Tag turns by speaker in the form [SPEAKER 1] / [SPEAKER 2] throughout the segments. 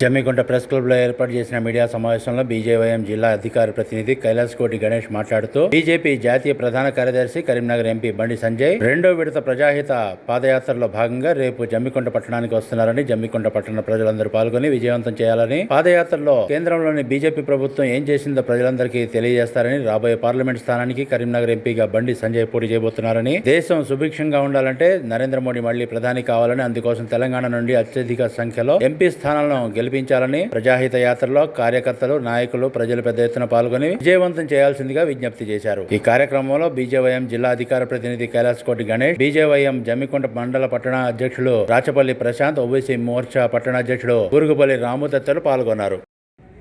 [SPEAKER 1] Jammikunta press క్లబ్లో ఏర్పాటు చేసిన మీడియా సమావేశంలో బీజేవైఎం జిల్లా అధికార ప్రతినిధి కైలాస్ కోటి గణేష్ మాట్లాడుతూ బీజేపీ జాతీయ ప్రధాన కార్యదర్శి కరీంనగర్ ఎంపీ బండి సంజయ్ రెండో విడత ప్రజాహిత పాదయాత్రలో భాగంగా రేపు జమ్మికుంట పట్టణానికి వస్తున్నారని జమ్మికుంట పట్టణ ప్రజలందరూ పాల్గొని విజయవంతం చేయాలని పాదయాత్రలో కేంద్రంలోని బీజేపీ ప్రభుత్వం ఏం చేసిందో ప్రజలందరికీ తెలియజేస్తారని రాబోయే పార్లమెంట్ స్థానానికి కరీంనగర్ ఎంపీగా బండి సంజయ్ పోటీ చేయబోతున్నారని దేశం సుభిక్షంగా ఉండాలంటే నరేంద్ర మోడీ మళ్ళీ ప్రధాని కావాలని అందుకోసం తెలంగాణ నుండి అత్యధిక సంఖ్యలో ఎంపీ స్థానాలను గెలిపించాలని ప్రజాహిత యాత్రలో కార్యకర్తలు నాయకులు ప్రజలు పెద్ద ఎత్తున పాల్గొని విజయవంతం చేయాల్సిందిగా విజ్ఞప్తి చేశారు. ఈ కార్యక్రమంలో బీజేవైఎం జిల్లా అధికార ప్రతినిధి కైలాస్ కోటి గణేష్ బీజేవైఎం జమ్మికుంట మండల పట్టణ అధ్యక్షులు రాచపల్లి ప్రశాంత్ ఓబీసీ మోర్చా పట్టణ అధ్యక్షుడు బురుగుపల్లి రాము తదితరులు పాల్గొన్నారు.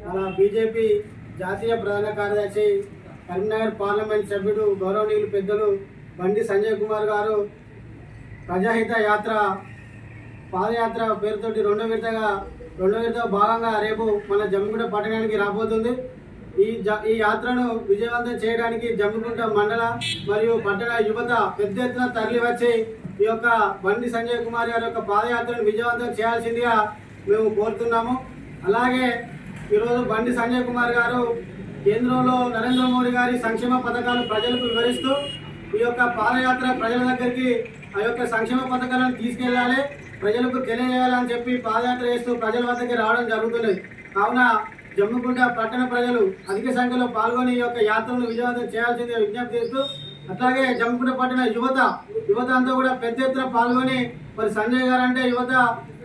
[SPEAKER 2] మన బీజేపీ జాతీయ ప్రధాన కార్యదర్శి కరీంనగర్ పార్లమెంట్ సభ్యుడు గౌరవనీయులు పెద్దలు బండి సంజయ్ కుమార్ గారు ప్రజాహిత యాత్ర పాదయాత్ర పేరుతోటి రెండో విడతగా రెండో విడత భాగంగా రేపు మన జమ్మికుంట పట్టణానికి రాబోతుంది. ఈ జ ఈ యాత్రను విజయవంతం చేయడానికి జమ్మికుంట మండల మరియు పట్టణ యువత పెద్ద ఎత్తున తరలి వచ్చి ఈ యొక్క బండి సంజయ్ కుమార్ గారి యొక్క పాదయాత్రను విజయవంతం చేయాల్సిందిగా మేము కోరుతున్నాము. అలాగే ఈరోజు బండి సంజయ్ కుమార్ గారు కేంద్రంలో నరేంద్ర మోడీ గారి సంక్షేమ పథకాలు ప్రజలకు వివరిస్తూ ఈ యొక్క పాదయాత్ర ప్రజల దగ్గరికి ఆ యొక్క సంక్షేమ పథకాలను తీసుకెళ్ళాలి ప్రజలకు తెలియజేయాలని చెప్పి పాదయాత్ర చేస్తూ ప్రజల వద్దకి రావడం జరుగుతుంది కావున జమ్మికుంట పట్టణ ప్రజలు అధిక సంఖ్యలో పాల్గొని ఈ యొక్క యాత్రను విజయవంతం చేయాల్సిందిగా విజ్ఞప్తి చేస్తూ అట్లాగే జమ్మికుంట పట్టణ యువత యువత అంతా కూడా పెద్ద ఎత్తున పాల్గొని మరి సంజయ్ గారు అంటే యువత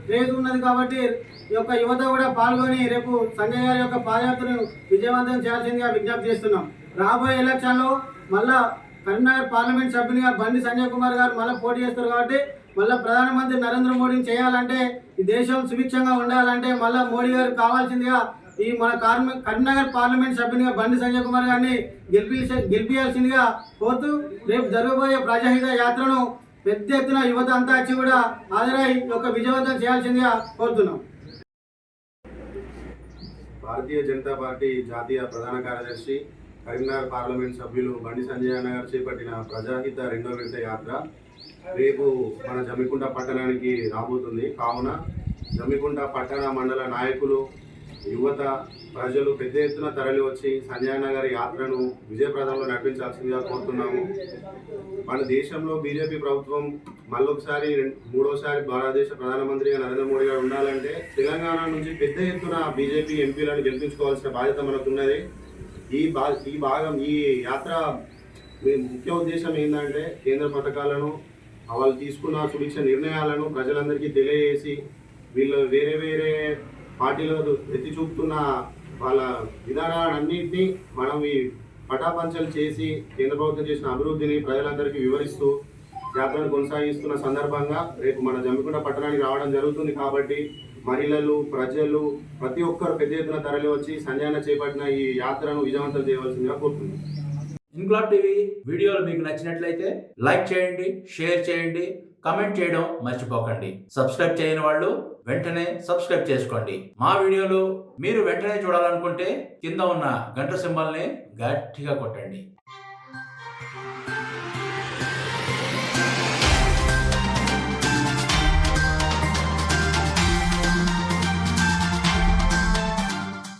[SPEAKER 2] క్రేజ్ ఉన్నది కాబట్టి ఈ యొక్క యువత కూడా పాల్గొని రేపు సంజయ్ గారి యొక్క పాదయాత్రను విజయవంతం చేయాల్సిందిగా విజ్ఞప్తి చేస్తున్నాం. రాబోయే ఎలక్షన్లో మళ్ళా కరీంనగర్ పార్లమెంట్ సభ్యునిగా బండి సంజయ్ కుమార్ గారు మళ్ళీ పోటీ చేస్తారు కాబట్టి మళ్ళీ ప్రధానమంత్రి నరేంద్ర మోడీని చేయాలంటే ఈ దేశం సుభిక్షంగా ఉండాలంటే మళ్ళీ మోడీ గారు కావాల్సిందిగా ఈ మన కార్మి కరీంనగర్ పార్లమెంట్ సభ్యునిగా బండి సంజయ్ కుమార్ గారిని గెలిపి గెలిపించాల్సిందిగా కోరుతూ రేపు జరగబోయే ప్రజాహిత యాత్రను పెద్ద ఎత్తున యువత అంతా వచ్చి కూడా హాజరై ఒక విజయవంతం చేయాల్సిందిగా కోరుతున్నాం.
[SPEAKER 3] భారతీయ జనతా పార్టీ జాతీయ ప్రధాన కార్యదర్శి కరీంనగర్ పార్లమెంట్ సభ్యులు బండి సంజయ్ అన్న గారు చేపట్టిన ప్రజాహిత రెండో విడత యాత్ర రేపు మన జమ్మికుంట పట్టణానికి రాబోతుంది. కావున జమ్మికుంట పట్టణ మండల నాయకులు యువత ప్రజలు పెద్ద ఎత్తున తరలి వచ్చి సంజయ్ గారి యాత్రను విజయప్రదంలో నడిపించాల్సిందిగా కోరుతున్నాము. మన దేశంలో బీజేపీ ప్రభుత్వం మళ్ళొకసారి మూడోసారి భారతదేశ ప్రధానమంత్రిగా నరేంద్ర మోడీ గారు ఉండాలంటే తెలంగాణ నుంచి పెద్ద ఎత్తున బీజేపీ ఎంపీలను గెలిపించుకోవాల్సిన బాధ్యత మనకున్నది. ఈ భా ఈ భాగం ఈ యాత్ర మీ ముఖ్య ఉద్దేశం ఏంటంటే కేంద్ర పథకాలను వాళ్ళు తీసుకున్న సుభిక్ష నిర్ణయాలను ప్రజలందరికీ తెలియజేసి వీళ్ళు వేరే వేరే పార్టీలో ఎత్తి చూపుతున్న వాళ్ళ విధానాలన్నింటినీ మనం ఈ పటాపంచలు చేసి కేంద్ర ప్రభుత్వం చేసిన అభివృద్ధిని ప్రజలందరికీ వివరిస్తూ యాత్రను కొనసాగిస్తున్న సందర్భంగా రేపు మన జమ్మికుంట పట్టణానికి రావడం జరుగుతుంది కాబట్టి మహిళలు ప్రజలు ప్రతి ఒక్కరు పెద్ద ఎత్తున తరలి వచ్చి సంజయన చేపట్టిన ఈ యాత్రను విజయవంతం చేయవలసిందిగా కోరుతున్నాను.
[SPEAKER 1] ఇన్క్లాబ్ టీవీ వీడియోలు మీకు నచ్చినట్లయితే లైక్ చేయండి షేర్ చేయండి కమెంట్ చేయడం మర్చిపోకండి. సబ్స్క్రైబ్ చేయని వాళ్ళు వెంటనే సబ్స్క్రైబ్ చేసుకోండి. మా వీడియోలు మీరు వెంటనే చూడాలనుకుంటే కింద ఉన్న గంట సింబల్ని గట్టిగా కొట్టండి.